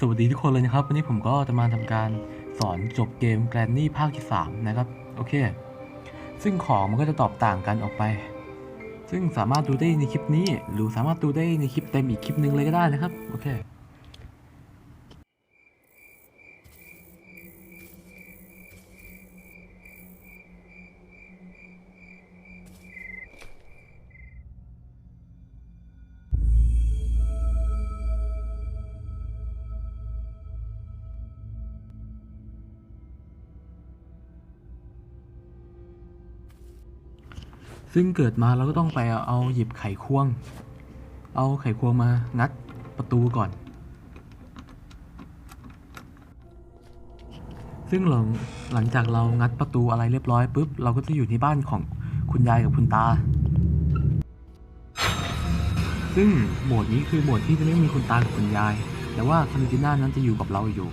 สวัสดีทุกคนเลยนะครับ วันนี้ผมก็จะมาทำการสอนจบเกมแกรนนี่ภาคที่ 3 นะครับ โอเค ซึ่งของมันก็จะตอบต่างกันออกไป ซึ่งสามารถดูได้ในคลิปนี้ หรือสามารถดูได้ในคลิปเต็มอีกคลิปหนึ่งเลยก็ได้นะครับ โอเค ซึ่งเกิดมาเราก็ต้องไปเอาหยิบไขควง เอาไขควงมางัดประตูก่อน ซึ่งหลังหลังจากเรางัดประตูอะไรเรียบร้อยปุ๊บเราก็จะอยู่ที่บ้านของคุณยายกับคุณตา ซึ่งโหมดนี้คือโหมดที่จะไม่มีคุณตากับคุณยาย แต่ว่าซาเลนติน่านั้นจะอยู่กับเราอยู่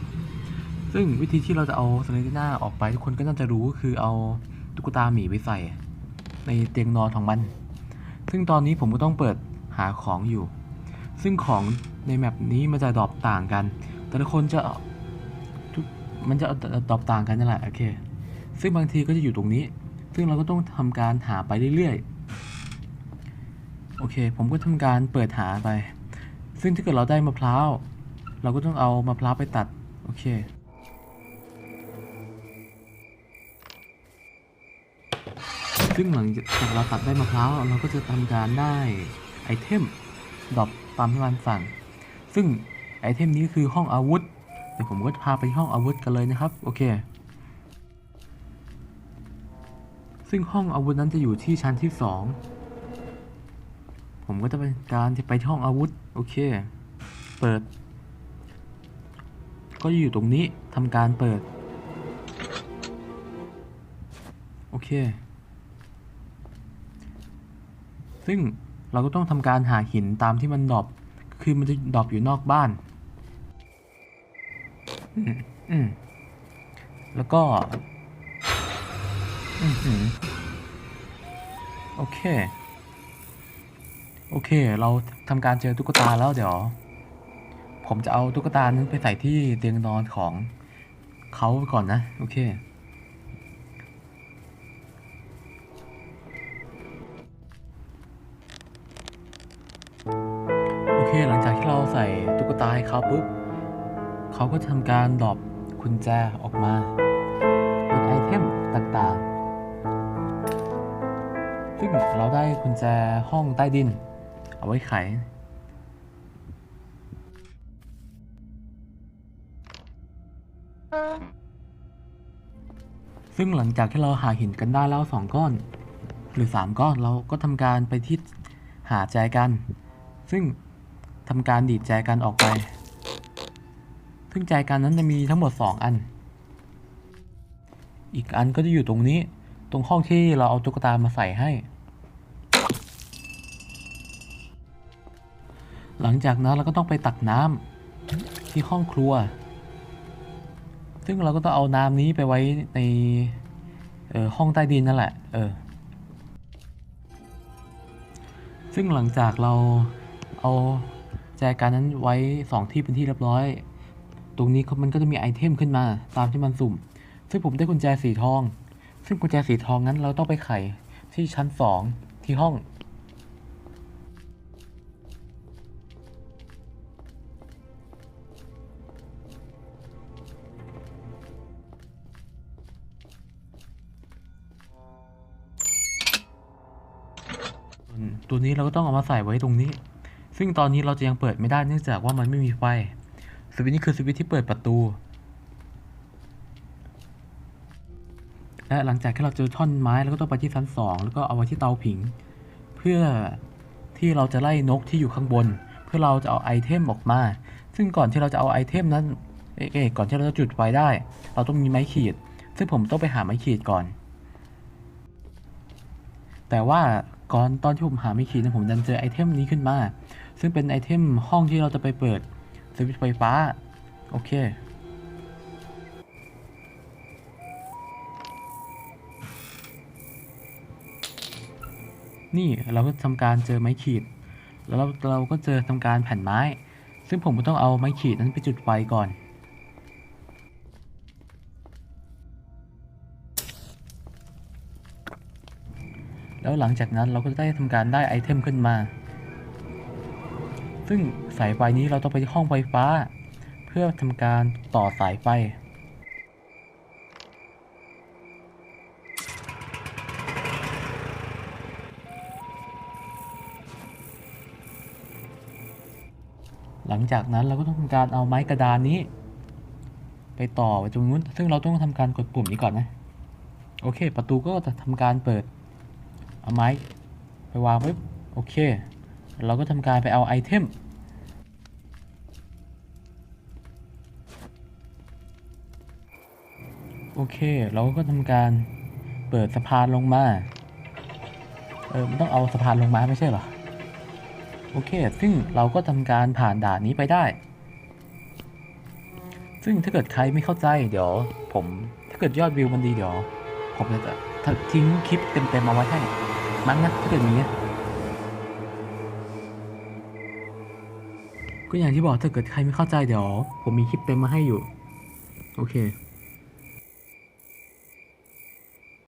ซึ่งวิธีที่เราจะเอาซาเลนติน่าออกไปทุกคนก็น่าจะรู้ก็คือเอาตุ๊กตาหมีไปใส่ ในเตียงนอนของมัน ซึ่งตอนนี้ผมก็ต้องเปิดหาของอยู่ ซึ่งของในแมปนี้มันจะดรอปต่างกัน แต่ละคนจะมันจะดรอปต่างกันนั่นแหละโอเค ซึ่งบางทีก็จะอยู่ตรงนี้ ซึ่งเราก็ต้องทำการหาไปเรื่อยๆ โอเค ผมก็ทำการเปิดหาไป ซึ่งถ้าเกิดเราได้มะพร้าว เราก็ต้องเอามะพร้าวไปตัด โอเค ซึ่งหลังจากเราตัดได้มะพร้าวเราก็จะทำการได้ไอเทมดรอปตามที่มันสั่ง ซึ่งไอเทมนี้คือห้องอาวุธเดี๋ยวผมก็พาไปห้องอาวุธกันเลยนะครับ โอเค ซึ่งห้องอาวุธนั้นจะอยู่ที่ชั้นที่สองผมก็จะเป็นการจะไปที่ห้องอาวุธ โอเค เปิด ก็อยู่ตรงนี้ทำการเปิด โอเค ซึ่งเราก็ต้องทำการหาหินตามที่มันดรอปคือมันจะดรอปอยู่นอกบ้านอืมอืมแล้วก็อืมอืมโอเค โอเค เราทำการเจอตุ๊กตาแล้วเดี๋ยว ผมจะเอาตุ๊กตานั้นไปใส่ที่เตียงนอนของเขาก่อนนะ โอเค ใส่ตุ๊กตาให้เขาปุ๊บเขาก็ทำการดรอปกุญแจออกมา เป็นไอเทมต่างๆ ซึ่งเราได้กุญแจห้องใต้ดิน เอาไว้ไขซึ่งหลังจากที่เราหาหินกันได้แล้วสองก้อน หรือสามก้อนเราก็ทำการไปที่หาแจกัน ซึ่ง ทำการดีดแจกันออกไปซึ่งแจกันนั้นจะมีทั้งหมด 2 อัน อีกอันก็จะอยู่ตรงนี้ ตรงห้องที่เราเอาตุ๊กตามาใส่ให้ หลังจากนั้นเราก็ต้องไปตักน้ำที่ห้องครัว ซึ่งเราก็ต้องเอาน้ำนี้ไปไว้ในออห้องใต้ดินนั่นแหละ เออ ซึ่งหลังจากเราเอา แจกันนั้นไว้สองที่เป็นที่เรียบร้อย ตรงนี้มันก็จะมีไอเทมขึ้นมาตามที่มันสุ่ม ซึ่งผมได้กุญแจสีทอง ซึ่งกุญแจสีทองนั้นเราต้องไปไขที่ชั้นสองที่ห้องตัวนี้เราก็ต้องเอามาใส่ไว้ตรงนี้ ซึ่งตอนนี้เราจะยังเปิดไม่ได้เนื่องจากว่ามันไม่มีไฟ สวิตช์นี้คือสวิตช์ที่เปิดประตู และหลังจากที่เราเจอท่อนไม้เราก็ต้องไปที่ชั้นสองแล้วก็เอาไว้ที่เตาผิง เพื่อที่เราจะไล่นกที่อยู่ข้างบน เพื่อเราจะเอาไอเทมออกมา ซึ่งก่อนที่เราจะเอาไอเทมนั้นเอ๊ะก่อนที่เราจะจุดไฟได้ เราต้องมีไม้ขีด ซึ่งผมต้องไปหาไม้ขีดก่อน แต่ว่าก่อนตอนที่ผมหาไม่ขีดนะผมดันเจอไอเทมนี้ขึ้นมา ซึ่งเป็นไอเทมห้องที่เราจะไปเปิดสวิตช์ไฟฟ้า โอเค นี่เราก็ทำการเจอไม้ขีด แล้วเราเราก็เจอทำการแผ่นไม้ ซึ่งผมก็ต้องเอาไม้ขีดนั้นไปจุดไฟก่อนแล้วหลังจากนั้นเราก็ได้ทำการได้ไอเทมขึ้นมา ซึ่งสายไฟนี้เราต้องไปที่ห้องไฟฟ้า เพื่อทำการต่อสายไฟหลังจากนั้นเราก็ต้องทำการเอาไม้กระดานนี้ ไปต่อไปตรงนู้น ซึ่งเราต้องทำการกดปุ่มนี้ก่อนนะ โอเค ประตูก็จะทำการเปิด เอาไม้ ไปวางไว้โอเค เราก็ทำการไปเอาไอเทมโอเค เราก็ทำการเปิดสะพานลงมา เออมันต้องเอาสะพานลงมาไม่ใช่หรอ โอเค ซึ่งเราก็ทำการผ่านด่านนี้ไปได้ ซึ่งถ้าเกิดใครไม่เข้าใจเดี๋ยว ผมถ้าเกิดยอดวิวมันดีเดี๋ยว ผมจะทิ้งคลิปเต็มๆเอาไว้ให้ มั้งนะถ้าเกิดมีอะ ก็อย่างที่บอกถ้าเกิดใครไม่เข้าใจเดี๋ยว ผมมีคลิปเต็มมาให้อยู่ โอเค